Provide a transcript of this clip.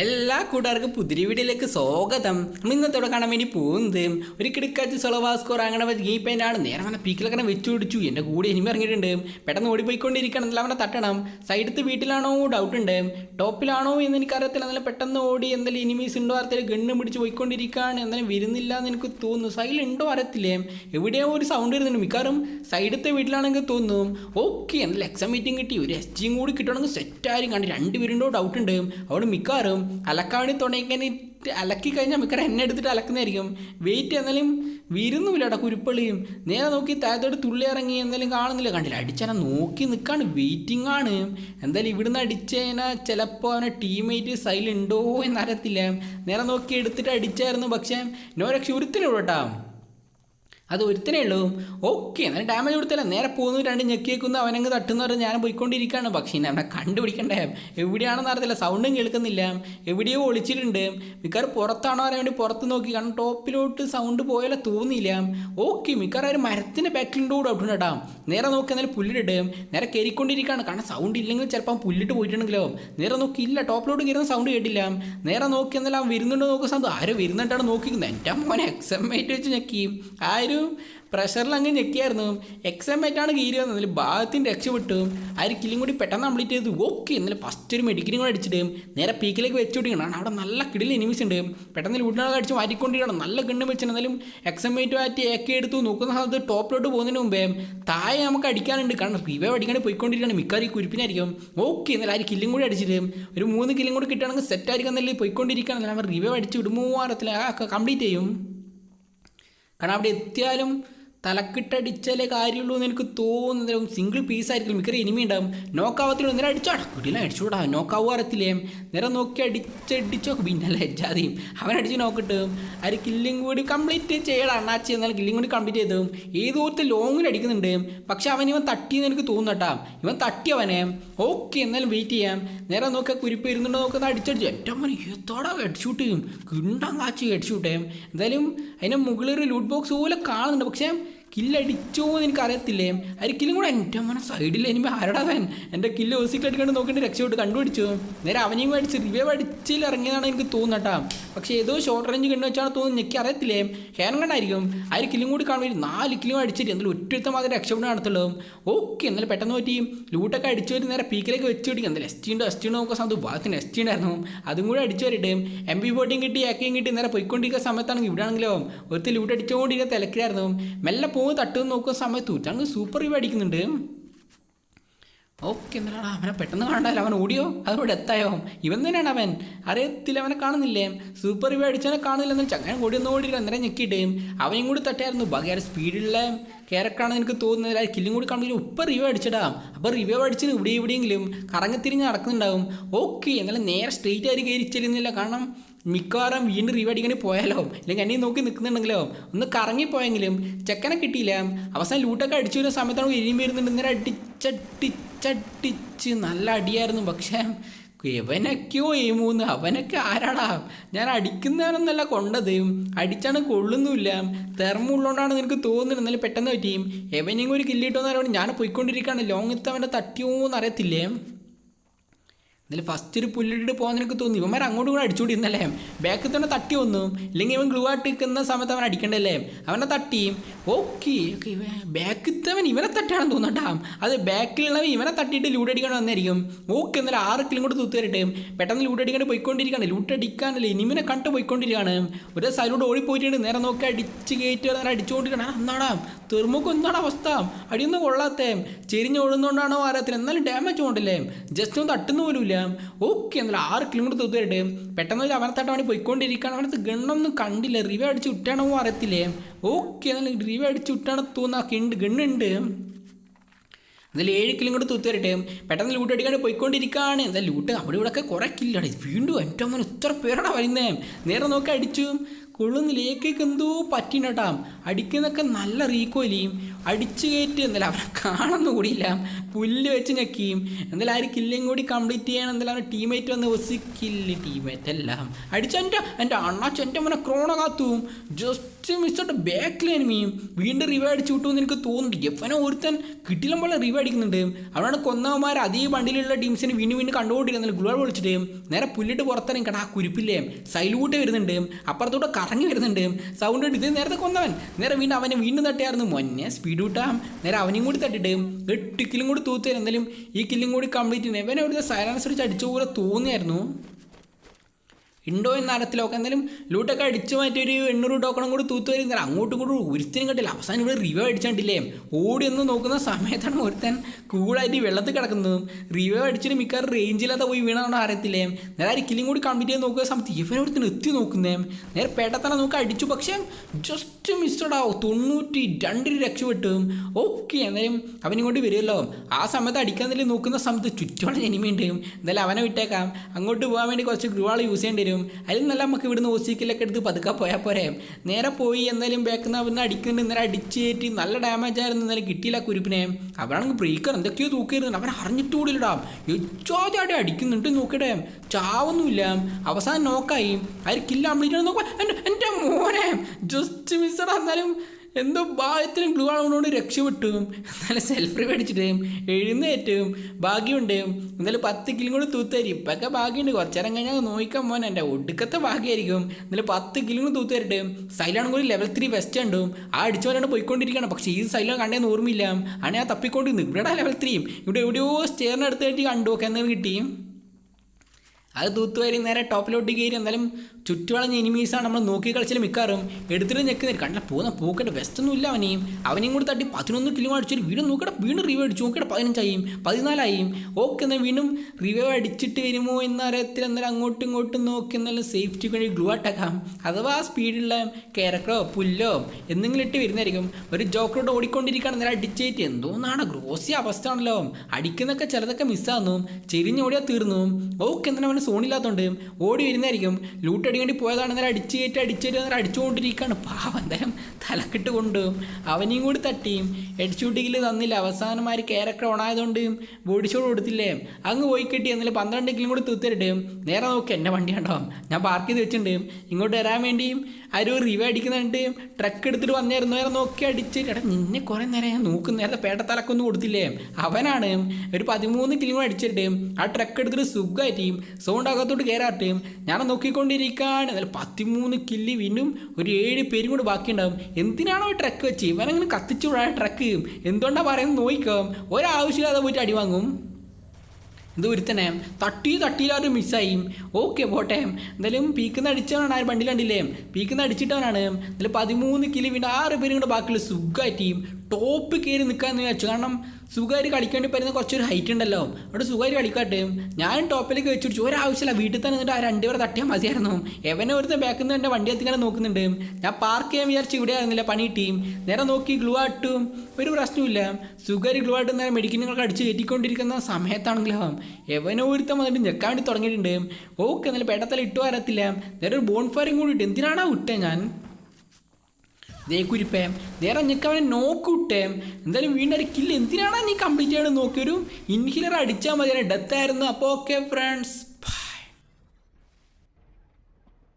എല്ലാ കൂട്ടുകാർക്കും പുതിരി വീഡിയോയിലേക്ക് സ്വാഗതം. നമ്മൾ ഇന്നത്തോടെ കാണാൻ വേണ്ടി പോകുന്നത് ഒരു കിടക്കാച്ച് സൊളവാസ്കോർ അങ്ങനെ ഗീ പെയിന്റാണ് നേരെ വന്ന പീക്കിലൊക്കെ വെച്ചു പിടിച്ചു. എന്റെ കൂടെ ഇനിമ ഇറങ്ങിയിട്ടുണ്ട്. പെട്ടെന്ന് ഓടിപ്പോയിക്കൊണ്ടിരിക്കണം എന്നാലും അവനെ തട്ടണം. സൈഡത്ത് വീട്ടിലാണോ ഡൗട്ട് ഉണ്ട്. ടോപ്പിലാണോ എന്ന് എനിക്കറിയത്തില്ല. എന്നാലും പെട്ടെന്ന് ഓടി എന്തെങ്കിലും ഇനിമീസ് ഉണ്ടോ അറിയത്തില്ല. ഗണ്ണ് പിടിച്ച് പോയിക്കൊണ്ടിരിക്കുകയാണ്. എന്നാലും വരുന്നില്ല എന്ന് എനിക്ക് തോന്നുന്നു. സൈഡിൽ ഉണ്ടോ അറിയത്തില്ലേ? എവിടെയോ ഒരു സൗണ്ട് വരുന്നുണ്ട്. മിക്കവാറും സൈഡത്തെ വീട്ടിലാണെങ്കിൽ തോന്നും ഓക്കെ എന്തായാലും എക്സാം മീറ്റിംഗ് കിട്ടി. ഒരു എസ് ജിയും കൂടി കിട്ടണമെങ്കിൽ സെറ്റായിരിക്കും കണ്ട് രണ്ടുപേരുണ്ടോ ഡൗട്ട് ഉണ്ട്. അവിടെ മിക്കവാറും അലക്കാണി തുടങ്ങിയിട്ട് അലക്കി കഴിഞ്ഞാൽ മിക്കറെ എന്നെ എടുത്തിട്ട് അലക്കുന്നതായിരിക്കും. വെയിറ്റ് എന്നാലും വിരുന്നുമില്ലടാ കുരുപ്പള്ളിയും. നേരെ നോക്കി താഴത്തോട്ട് തുള്ളി ഇറങ്ങി എന്തായാലും കാണുന്നില്ല. കണ്ടില്ല? അടിച്ചാൽ നോക്കി നിൽക്കാണ് വെയിറ്റിംഗ് ആണ്. എന്തായാലും ഇവിടുന്ന് അടിച്ചതിനാൽ ചിലപ്പോൾ അവനെ ടീമേറ്റ് സൈലുണ്ടോ എന്നറിയത്തില്ല. നേരെ നോക്കി എടുത്തിട്ട് അടിച്ചായിരുന്നു. പക്ഷേ നോരക്ഷ രക്ഷ കേട്ടോ. അത് ഒരുത്തനേ ഉള്ളൂ. ഓക്കെ എന്നാലും ഡാമേജ് കൊടുത്തല്ല? നേരെ പോകുന്നു രണ്ട് ഞെക്കിയേക്കുന്നു അവനങ്ങ് തട്ടുന്ന പറഞ്ഞ് ഞാൻ പോയിക്കൊണ്ടിരിക്കുകയാണ്. പക്ഷേ അവനെ കണ്ടുപിടിക്കണ്ടേ? എവിടെയാണെന്ന് അറിയത്തില്ല സൗണ്ടും കേൾക്കുന്നില്ല. എവിടെയോ ഒളിച്ചിട്ടുണ്ട്. മിക്കവാറും പുറത്താണോ അറിയാൻ വേണ്ടി പുറത്ത് നോക്കി. കാരണം ടോപ്പിലോട്ട് സൗണ്ട് പോയാലോ തോന്നിയില്ല. ഓക്കെ മിക്കവാറും ഒരു മരത്തിന്റെ ബാക്കിലുണ്ടോ കൂടെ ഔട്ടുണ്ട് കേട്ടോ. നേരെ നോക്കി എന്നാലും പുല്ലിട്ട് നേരെ കയറിക്കൊണ്ടിരിക്കുകയാണ് കാരണം സൗണ്ട് ഇല്ലെങ്കിൽ ചിലപ്പോൾ പുല്ലിട്ട് പോയിട്ടുണ്ടെങ്കിലോ? നേരെ നോക്കി ഇല്ല ടോപ്പിലോട്ട് കയറുന്ന സൗണ്ട് കേട്ടില്ല. നേരെ നോക്കി എന്നാലും അവൻ വരുന്നുണ്ടോ നോക്കുന്ന സൗണ്ട് ആരോ വരുന്നുണ്ടാണ് നോക്കിക്കുന്നത് എന്റെ മോനെ എക്സമേറ്റ് വെച്ച് ഞെക്കി. ആ ഒരു പ്രഷറിൽ അങ്ങ് ഞെക്കിയായിരുന്നു. എക്സാം ആയിട്ടാണ് കീരി വന്നത്. അതിൽ ഭാഗത്തിന്റെ രക്ഷപ്പെട്ടു. ആ ഒരു കില്ലും കൂടി പെട്ടെന്ന് കംപ്ലീറ്റ് ചെയ്തു. ഓക്കെ എന്നാലും ഫസ്റ്റ് ഒരു മെഡിക്കലും കൂടെ അടിച്ചിട്ട് നേരെ പീക്കിലേക്ക് വെച്ച് പിടിക്കണം അവിടെ നല്ല കിടിൽ എനിമീസ് ഉണ്ട്. പെട്ടെന്ന് ലൂട്ടിനൊക്കെ അടിച്ച് മാറ്റിക്കൊണ്ടിരിക്കണം നല്ല ഗണ്ണ് വെച്ചിട്ട് എന്നാലും ആയിട്ട് മാറ്റി ഏക്കെ എടുത്തു. നോക്കുന്ന സമയത്ത് ടോപ്പിലോട്ട് പോകുന്നതിന് മുമ്പേ താഴെ നമുക്ക് അടിക്കാനുണ്ട്. കാരണം റിവൈവ് അടിക്കാണ്ട് പോയിക്കൊണ്ടിരിക്കുകയാണ്. മിക്കവാറും ഈ കുരിപ്പിനായിരിക്കും. ഓക്കെ എന്നാലും ആ ഒരു കില്ലും കൂടി അടിച്ചിട്ട് ഒരു മൂന്ന് കില്ലും കൂടി കിട്ടുകയാണെങ്കിൽ സെറ്റ് ആയിരിക്കും എന്നല്ലേ പോയിക്കൊണ്ടിരിക്കുകയാണ്. എന്നാലും അവർ റിവൈവ് അടിച്ച് വിടുമോ അറിയത്തില്ല കംപ്ലീറ്റ് ചെയ്യും. കാരണം അവിടെ എത്തിയാലും തലക്കിട്ടടിച്ചാലേ കാര്യമുള്ളൂ എന്ന് എനിക്ക് തോന്നുന്നത് സിംഗിൾ പീസ് ആയിരിക്കും മിക്കറി ഇനിമി ഉണ്ടാവും. നോക്കാവത്തില്ല നേരെ അടിച്ചോടാ കുടിയിലും അടിച്ചോടാ. നോക്കാവോ അറിയത്തില്ലേ? നേരെ നോക്കി അടിച്ചടിച്ചോ. പിന്നെ ലജ്ജാതെയും അവൻ അടിച്ച് നോക്കിട്ട് അവർ കില്ലിങ് കൂടി കംപ്ലീറ്റ് ചെയ്യണം അണ്ണാച്ചി എന്നാൽ കില്ലിങ് കൂടി കംപ്ലീറ്റ് ചെയ്തു ഏത് ഓർത്ത് ലോങ്ങിൽ അടിക്കുന്നുണ്ട്. പക്ഷെ അവൻ ഇവൻ തട്ടിയെന്ന് എനിക്ക് തോന്നുന്നട്ടാ ഇവൻ തട്ടിയവനെ ഓക്കെ എന്നാലും വെയിറ്റ് ചെയ്യാം. നേരെ നോക്കുക കുരിപ്പ് ഇരുന്നുണ്ടോ നോക്കുന്നത് അടിച്ചടിച്ചു. ഏറ്റവും മണി എത്തോടാ ഹെഡ്ഷൂട്ട് ചെയ്യും കിണ്ടാൻ കാച്ചി ഹെഡ്ഷൂട്ട് എന്തായാലും അതിന്റെ മുകളിൽ ഒരു ലൂട്ട് ബോക്സ് പോലെ കാണുന്നുണ്ട്. പക്ഷേ കില്ലടിച്ചോ എന്ന് എനിക്ക് അറിയത്തില്ലേ ഒരു കില്ലും കൂടെ എന്റെ അമ്മ സൈഡിൽ എനിക്ക് താൻ എന്റെ കില്ല് ഓസിക്കൽ അടിക്കാണ്ട് നോക്കിയിട്ട് രക്ഷപ്പെട്ട് കണ്ടുപിടിച്ചു. നേരെ അവനെയും അടിച്ച് റിവേവ് അടിച്ചിൽ ഇറങ്ങിയതാണ് എനിക്ക് തോന്നുന്നട്ടാ. പക്ഷേ ഏതോ ഷോർട്ട് റേഞ്ച് കണ്ടു വെച്ചാണ് തോന്നുന്നു എനിക്ക് അറിയത്തില്ലേ ഹേൻ കണ്ടായിരിക്കും. ആ ഒരു കില്ലും കൂടി കാണുമ്പോൾ നാല് കിലോ അടിച്ചിട്ട് എന്നാലും ഒറ്റത്തെ മാത്രം രക്ഷപ്പെട്ട് നടത്തുള്ളൂ ഓക്കെ എന്നാലും പെട്ടെന്ന് പറ്റി. ലൂട്ടൊക്കെ അടിച്ചു വരും നേരെ പീക്കിലേക്ക് വെച്ച് പിടിക്കും. എന്തായാലും എസ് ടിയുണ്ട് എസ് ടി നോക്കുക സമയത്ത് ഭാഗത്തിന് എസ് ടി ഉണ്ടായിരുന്നു. അതും കൂടെ അടിച്ചു വരട്ടെ. എം പി ഫോർട്ടിയും കിട്ടി ആക്കിയും കിട്ടി. നേരെ പോയിക്കൊണ്ടിരിക്കുന്ന സമയത്താണെങ്കിൽ ഇവിടെ ആണെങ്കിലോ ഒരുത്തിൽ ലൂട്ട് അടിച്ചുകൊണ്ടിരിക്കുന്ന തിലക്കിലായിരുന്നു മെല്ലെ പോകും തട്ടുമെന്ന് നോക്കുന്ന സമയത്ത് ഉച്ചാണെങ്കിൽ സൂപ്പർ ഇവ അടിക്കുന്നുണ്ട്. ഓക്കെ എന്താണ് അവനെ പെട്ടെന്ന് കാണണ്ടല്ലോ അവൻ ഓടിയോ? അതോടെ എത്തായോ? ഇവൻ തന്നെയാണ് അവൻ. അറിയത്തില്ല അവനെ കാണുന്നില്ലേ? സൂപ്പർ ഇവ അടിച്ചവനെ കാണുന്നില്ലെന്ന് ചങ്ങനെ ഓടി ഒന്ന് ഓടിയില്ല അന്നേരം ഞെക്കിയിട്ട് അവനും കൂടി തട്ടായിരുന്നു ബാക്കി സ്പീഡിലുള്ള ക്യാരക്ടറാണ് എനിക്ക് തോന്നുന്നത് ആ കില്ലും കൂടി കാണുമ്പോൾ ഉപ്പ റിവ്യൂ അടിച്ചിടാം. അപ്പോൾ റിവ്യൂ അടിച്ച് ഇവിടെ എവിടെയെങ്കിലും കറങ്ങത്തിരിഞ്ഞ് നടക്കുന്നുണ്ടാവും. ഓക്കെ എന്നാലും നേരെ സ്ട്രെയിറ്റ് ആയിട്ട് കയറി ചെല്ലുന്നില്ല. കാരണം മിക്കവാറും വീണ്ടും റിവ്യൂ അടിക്കാൻ പോയാലോ അല്ലെങ്കിൽ എന്നെ നോക്കി നിൽക്കുന്നുണ്ടെങ്കിലോ ഒന്ന് കറങ്ങിപ്പോയെങ്കിലും ചെക്കനെ കിട്ടിയില്ല. അവസാനം ലൂട്ടൊക്കെ അടിച്ചു വരുന്ന സമയത്താണ് എരിയും വരുന്നുണ്ട്. ഇങ്ങനെ അടിച്ചടിച്ചടിച്ച് നല്ല അടിയായിരുന്നു. പക്ഷേ എവനൊക്കെയോ എയിമൂന്ന് അവനൊക്കെ ആരാടാ? ഞാൻ അടിക്കുന്നവനൊന്നല്ല കൊണ്ടത്. അടിച്ചാണ് കൊള്ളുന്നുമില്ല. തെർമുള്ളതുകൊണ്ടാണ് നിനക്ക് തോന്നുന്നത്. എന്നാലും പെട്ടെന്ന് പറ്റിയും. എവനെങ്കിലും ഒരു കില്ലിട്ടോന്ന് ഞാൻ പോയിക്കൊണ്ടിരിക്കുകയാണ്. ലോങ്ങിത്തവന്റെ തട്ടിയോ എന്ന് അറിയത്തില്ലേ? എന്നാലും ഫസ്റ്റ് ഒരു പുല്ലിട്ട് പോകാൻ എനിക്ക് തോന്നി. ഇവന്മാർ അങ്ങോട്ടും കൂടെ അടിച്ചുകൊണ്ടിരുന്നല്ലേ ബാക്കിൽ തന്നെ തട്ടി വന്നു. ഇല്ലെങ്കിൽ ഇവൻ ഗ്ലൂ ആയിട്ട് നിൽക്കുന്ന സമയത്ത് അവൻ അടിക്കണ്ടല്ലേ? അവനെ തട്ടി. ഓക്കെ ഓക്കെ ബാക്കിത്തവൻ ഇവനെ തട്ടാണെന്ന് തോന്നട്ടാ അത് ബാക്കിലുള്ളവൻ ഇവനെ തട്ടിയിട്ട് ലൂട്ട് അടിക്കാൻ വന്നായിരിക്കും. ഓക്കെ എന്നാലും ആറ് കിലും കൂടെ തൂത്ത് തരട്ടെ. പെട്ടെന്ന് ലൂട്ട് അടിക്കാണ്ട് പോയിക്കൊണ്ടിരിക്കുകയാണ്. ലൂട്ട് അടിക്കാനല്ലേ ഇനിമിനെ കണ്ട് പോയിക്കൊണ്ടിരിക്കുകയാണ്. ഒരു സൈഡിലൂടെ ഓടിപ്പോയിട്ടുണ്ട്. നേരെ നോക്കി അടിച്ച് കയറ്റി അടിച്ചുകൊണ്ടിരിക്കണം എന്നാടാ? തെർമോക്ക് എന്താണ് അവസ്ഥ. അടിയൊന്നും കൊള്ളാത്തേ. ചെരിഞ്ഞ് ഓടുന്നതുകൊണ്ടാണോ ആരത്തിന് എന്നാലും ഡാമേജ് കൊണ്ടില്ലേ? ജസ്റ്റ് ഒന്ന് തട്ടുന്ന പോലുമില്ല. ഓക്കെ എന്നാലും ആറ് കിലോമീറ്റർ തൂത്ത് തരട്ടെ പെട്ടെന്ന് ഒരു അവനെ വേണി പോയിക്കൊണ്ടിരിക്കുകയാണ്. അവനത്ത് ഗണ്ണൊന്നും കണ്ടില്ല. റിവ അടിച്ച് വിട്ടാണോ അറിയത്തില്ലേ? ഓക്കെ എന്നാലും റിവ അടിച്ച് വിട്ടാണ് തോന്നുന്ന. ഗണ്ണുണ്ട്. എന്നാലും ഏഴ് കിലോമീറ്റർ കൂടെ തൂത്ത് പെട്ടെന്ന് ലൂട്ട് അടിക്കാണ്ട് പോയിക്കൊണ്ടിരിക്കുകയാണ്. എന്താ ലൂട്ട് അവിടെ ഇവിടെ ഒക്കെ കുറേ കില്ലാണ് വീണ്ടും എന്റെ അമ്മ ഇത്ര പേരാണ് വരുന്നേ? നേരെ നോക്കി അടിച്ചു. കൊള്ളുന്നില്ലേക്കൊക്കെ എന്തോ പറ്റിനട്ടാം അടിക്കുന്നൊക്കെ നല്ല റീക്കോലിയും അടിച്ചു കയറ്റി എന്തായാലും അവനെ കാണുന്നു കൂടിയില്ല. പുല്ല് വെച്ച് ഞെക്കിയും. എന്തായാലും ആര് കില്ലും കൂടി കംപ്ലീറ്റ് ചെയ്യണം. എന്തായാലും അവന്റെ ടീമേറ്റ് വന്ന് ഒസിക്കില്ല ടീമേറ്റ് എല്ലാം. അടിച്ചെന്റെ എന്റെ എന്റെ അണ്ണാച്ച മോനെ ക്രോണ കാത്തും. ജസ്റ്റ് മിസ്സോട്ട് ബാക്കിൽ എനിമിയും വീണ്ടും റിവൈവ് അടിച്ചു കിട്ടുമെന്ന് എനിക്ക് തോന്നുന്നുണ്ട്. എഫനോ ഒരുത്തൻ കിട്ടിലും പോലെ റിവൈവ് അടിക്കുന്നുണ്ട്. അവിടെയാണ് കൊന്നവന്മാർ അതേ വണ്ടിയിലുള്ള ടീംസിന് വീണ്ടും വീണ്ടും കണ്ടുകൊണ്ടിരുന്നത്. ഗ്ലൂൾ വിളിച്ചിട്ട് നേരെ പുല്ലിട്ട് പുറത്തിറങ്ങി കടാ ആ കുരിപ്പില്ലേ? സൈലൂട്ട് വരുന്നുണ്ട്. അപ്പുറത്തോട്ട് കറങ്ങി വരുന്നുണ്ട്. സൗണ്ട് ഇത് നേരത്തെ കൊന്നവൻ. നേരെ വീണ്ടും അവനെ വീണ്ടും തട്ടിയായിരുന്നു. മൊന്നെ സ്പീഡ് വിട്ടാം നേരെ അവനെയും കൂടി തട്ടിട്ട് എട്ട് കില്ലും കൂടി തൂത്തുതരും എന്തായാലും ഈ കില്ലും കൂടി കംപ്ലീറ്റ് ചെയ്യുന്നത് ഇവനെ ഒരു സൈലൻസ് അടിച്ച പോലെ തോന്നിയായിരുന്നു ഉണ്ടോ എന്ന് അറിയത്തിലൊക്കെ എന്തായാലും ലൂട്ടൊക്കെ അടിച്ചു മാറ്റി ഒരു എണ്ണൂറ് ടോക്കണം കൂടി തൂത്ത് വരുന്നില്ല അങ്ങോട്ടും കൂടി ഒരുത്തിനും കണ്ടില്ല. അവസാനം ഇവിടെ റിവൈവ് അടിച്ചിട്ടില്ലേ ഓടി ഒന്ന് നോക്കുന്ന സമയത്താണ് ഒരുത്തൻ കൂളായിട്ട് വെള്ളത്തിൽ കിടക്കുന്നതും. റിവൈവ് അടിച്ചിട്ട് മിക്കവാറും റേഞ്ചില്ലാതെ പോയി വീണാണോ അറിയത്തില്ലേ? നേരെ ഒരിക്കലും കൂടി കംപ്ലീറ്റ് ചെയ്ത് നോക്കുന്ന സമയത്ത് ഇവൻ ഒരുത്തിന് എത്തി നോക്കുന്നേ. നേരെ പേട്ടത്തന്നെ നോക്കി അടിച്ചു. പക്ഷേ ജസ്റ്റ് മിസ്സഡാവും തൊണ്ണൂറ്റി രണ്ടിന് രക്ഷപ്പെട്ടു ഓക്കെ എന്തായാലും അവനിങ്ങോട്ട് വരുമല്ലോ. ആ സമയത്ത് അടിക്കാൻ നോക്കുന്ന സമയത്ത് ചുറ്റോളം എനിമയുണ്ട് എന്തായാലും അവനെ വിട്ടേക്കാം. അങ്ങോട്ട് പോകാൻ വേണ്ടി കുറച്ച് ഗ്രൂവാൾ യൂസ് ചെയ്യേണ്ടി വരും. അതിൽ നല്ല നമുക്ക് ഇവിടുന്ന് ഓസിക്കലൊക്കെ എടുത്ത് പതുക്കെ പോയാൽ പോരെ. നേരെ പോയി എന്നാലും ബാക്കിൽ നിന്ന് അവന്ന് അടിക്കുന്നുണ്ട്. ഇന്നലെ അടിച്ച് കയറ്റി നല്ല ഡാമേജ് ആയിരുന്നു. എന്നാലും കിട്ടിയില്ല കുരുപ്പിനെ. അവനാണെങ്കിൽ ബ്രേക്കർ എന്തൊക്കെയോ തൂക്കിയിരുന്നു. അവൻ അറിഞ്ഞിട്ട് കൂടിയിടാം എച്ചാദ്യമായിട്ട് അടിക്കുന്നുണ്ട് നോക്കട്ടെ ചാവൊന്നുമില്ല. അവസാനം നോക്കായി ആര് കില്ല കംപ്ലീറ്റ് നോക്കാം. എന്റെ എന്റെ മോനെ. ജസ്റ്റ് മിസ്സർ എന്നാലും എന്തോ ഭാഗ്യത്തിനും ഗ്ലൂ ആവുന്നതുകൊണ്ട് രക്ഷപ്പെട്ടു. നല്ല സെൽഫ് മേടിച്ചിട്ടും എഴുന്നേറ്റും ഭാഗ്യമുണ്ട്. എന്നാലും പത്ത് കിലും കൂടി തൂത്തരി ഇപ്പൊക്കെ ഭാഗ്യമുണ്ട്. കുറച്ചേരം കഴിഞ്ഞാൽ നോക്കാൻ പോകാൻ എന്റെ ഒടുക്കത്തെ ഭാഗ്യമായിരിക്കും എന്നാലും പത്ത് കിലും കൂടെ തൂത്തരട്ടെ സൈലാണ് കൂടി ലെവൽ ത്രീ വെസ്റ്റ് ഉണ്ടും ആ അടിച്ചവരാണ് പോയിക്കൊണ്ടിരിക്കണം പക്ഷേ ഈ സൈലം കണ്ടേന്ന് ഓർമ്മയില്ല. ആണ് ആ തപ്പിക്കൊണ്ടിരുന്നു. ഇവിടെ ലെവൽ ത്രീയും ഇവിടെ എവിടെയോ സ്റ്റേറിനടുത്തായിട്ട് കണ്ടു. ഒക്കെ കിട്ടിയും കിട്ടി. അത് തൂത്തുവാരി നേരെ ടോപ്പിലോട്ട് കയറി എന്നാലും ചുറ്റുവളഞ്ഞ എനിമീസാണ് നമ്മൾ നോക്കി കളിച്ചാൽ മിക്കാറും എടുത്തിട്ട് നിൽക്കുന്നില്ല കണ്ടാൽ പോകുന്ന പൂക്കട്ടെ വെസ്റ്റൊന്നും ഇല്ല അവനെയും. അവനെയും കൂടി തട്ടി പതിനൊന്ന് കിലോ അടിച്ചൊരു വീണ്ടും നോക്കട്ടെ വീണ്ടും റിവൈവ് അടിച്ചു നോക്കട്ടെ പതിനഞ്ചായും പതിനാലായും ഓക്കെ എന്നാൽ വീണ്ടും റിവൈവ് അടിച്ചിട്ട് വരുമോ എന്ന അറിയത്തിൽ എന്നാലും അങ്ങോട്ടും ഇങ്ങോട്ടും നോക്കി എന്നാലും സേഫ്റ്റിക്ക് വേണ്ടി ഗ്ലൂ അട്ടാക്കാം അഥവാ സ്പീഡുള്ള ക്യാരക്ടറോ പുല്ലോ എന്തെങ്കിലും ഇട്ട് വരുന്നതായിരിക്കും. ഒരു ജോക്കറോട് ഓടിക്കൊണ്ടിരിക്കുകയാണ് നേരെ അടിച്ചേറ്റ് എന്തോന്നാണ് ഗ്രോസി അവസ്ഥ ആണല്ലോ അടിക്കുന്നൊക്കെ ചിലതൊക്കെ മിസ്സാകുന്നു ചെരിഞ്ഞോടിയാൽ തീർന്നു. ഓക്കെ എന്നാൽ അവന് സോണില്ലാത്തതുകൊണ്ട് ഓടി വരുന്നതായിരിക്കും. ലൂട്ട് അടിക്കേണ്ടി പോയതാണ് നേരെ അടിച്ച് കയറ്റി അടിച്ചേറ്റ് നേരെ അടിച്ചുകൊണ്ടിരിക്കുകയാണ് പാവം എന്തായാലും തലക്കിട്ട് കൊണ്ട് അവനെയും കൂടി തട്ടിയും ഹെഡ്ഷൂട്ടിങ്ങിൽ തന്നില്ല. അവസാനമാര് ക്യാരക്ടർ ഓണായതുകൊണ്ട് ബോഡി ഷോട്ട് കൊടുത്തില്ലേ? അങ്ങ് പോയി കിട്ടി. എന്നാലും പന്ത്രണ്ട് കിലും കൂടി തൂത്തരട്ടെ. നേരെ നോക്കി. എന്റെ വണ്ടി ഉണ്ടാവും ഞാൻ പാർക്ക് ചെയ്ത് വെച്ചിട്ടുണ്ട്. ഇങ്ങോട്ട് വരാൻ വേണ്ടിയും ആരും റിവ അടിക്കുന്നുണ്ട്. ട്രക്ക് എടുത്തിട്ട് വന്നായിരുന്നു നേരെ നോക്കി അടിച്ച്. എടാ നിന്നെ കുറേ നേരം ഞാൻ നോക്കുന്ന. നേരത്തെ പേട്ട തലക്കൊന്നും കൊടുത്തില്ലേ? അവനാണ് ഒരു പതിമൂന്ന് കിലോ അടിച്ചിട്ട് ആ ട്രക്ക് എടുത്തിട്ട് സുഖമായിട്ട് സൗണ്ട് അകത്തോട്ട് കയറാട്ടെ ഞാൻ നോക്കിക്കൊണ്ടിരിക്കുകയാണ് എന്നാലും പത്തിമൂന്ന് കില്ലി വീണ്ടും ഒരു ഏഴ് പേരും കൂടി ബാക്കിയുണ്ടാവും. എന്തിനാണോ ട്രക്ക് വെച്ച്? ഇവനങ്ങനെ കത്തിച്ചു ട്രക്ക് എന്തുകൊണ്ടാണ് പറയുന്നത് നോക്കാം ഒരാവശ്യമില്ലാതെ പോയിട്ട് അടി വാങ്ങും. ഇത് ഒരുത്തനെ തട്ടി തട്ടിയില്ലാതെ മിസ്സായി ഓക്കെ പോട്ടെ. എന്തായാലും പീക്കുന്ന അടിച്ചവനാണ്. ആ വണ്ടിയിൽ കണ്ടില്ലേ? പീക്കുന്ന അടിച്ചിട്ടവനാണ്. എന്തായാലും പതിമൂന്ന് കിലോ വീണ്ടും ആറ് പേരും കൂടെ ബാക്കിയുള്ള സുഖമായിട്ട് ടോപ്പ് കയറി നിൽക്കാമെന്ന് വിചാരിച്ചു. കാരണം സുഖകാരി കളിക്കേണ്ടി പറ്റുന്ന കുറച്ചൊരു ഹൈറ്റ് ഉണ്ടല്ലോ. അവിടെ സുഖകാരി കളിക്കാട്ടെ. ഞാൻ ടോപ്പിലേക്ക് വെച്ചിടിച്ചു ഒരാവശ്യമില്ല. വീട്ടിൽ തന്നെ നിന്നിട്ട് ആ രണ്ടുപേരെ തട്ടിയാൽ മതിയായിരുന്നു. എവനെ ഒരുത്തൻ ബാക്കിൽ നിന്ന് എന്റെ വണ്ടി എത്തിക്കാൻ നോക്കുന്നുണ്ട്. ഞാൻ പാർക്ക് ചെയ്യാൻ വിചാരിച്ച് ഇവിടെ ആയിരുന്നില്ല പണി ടീം നേരെ നോക്കി ഗ്ലൂ ആട്ടും. ഒരു പ്രശ്നമില്ല സുഖകാരി ഗ്ലൂ ആട്ടും നേരെ മെഡിക്കലുകളൊക്കെ അടിച്ച് കയറ്റിക്കൊണ്ടിരിക്കുന്ന സമയത്താണെങ്കിലോ എവനെ ഒരുത്തം വന്നിട്ട് ഞെക്കാൻ വേണ്ടി തുടങ്ങിയിട്ടുണ്ട്. ഓക്കെ എന്നാലും പേട്ടത്തല ഇട്ടു വരത്തില്ല. നേരെ ഒരു ബോൺ ഫയറും കൂടി ഇട്ട്. എന്തിനാണോ വിട്ടേ ഞാൻ? ദേ കുരിപ്പേ നേരെ നിനക്ക് അവനെ നോക്കൂട്ടേ എന്തായാലും വീണ്ടും ഒരു കില്ല് എന്തിനാണ് നീ കംപ്ലീറ്റ് ചെയ്യണം നോക്കിയൊരു ഇൻഹിലർ അടിച്ചാൽ മതി ഡെത്ത് ആയിരുന്നു. അപ്പോൾ ഓക്കെ ഫ്രണ്ട്സ്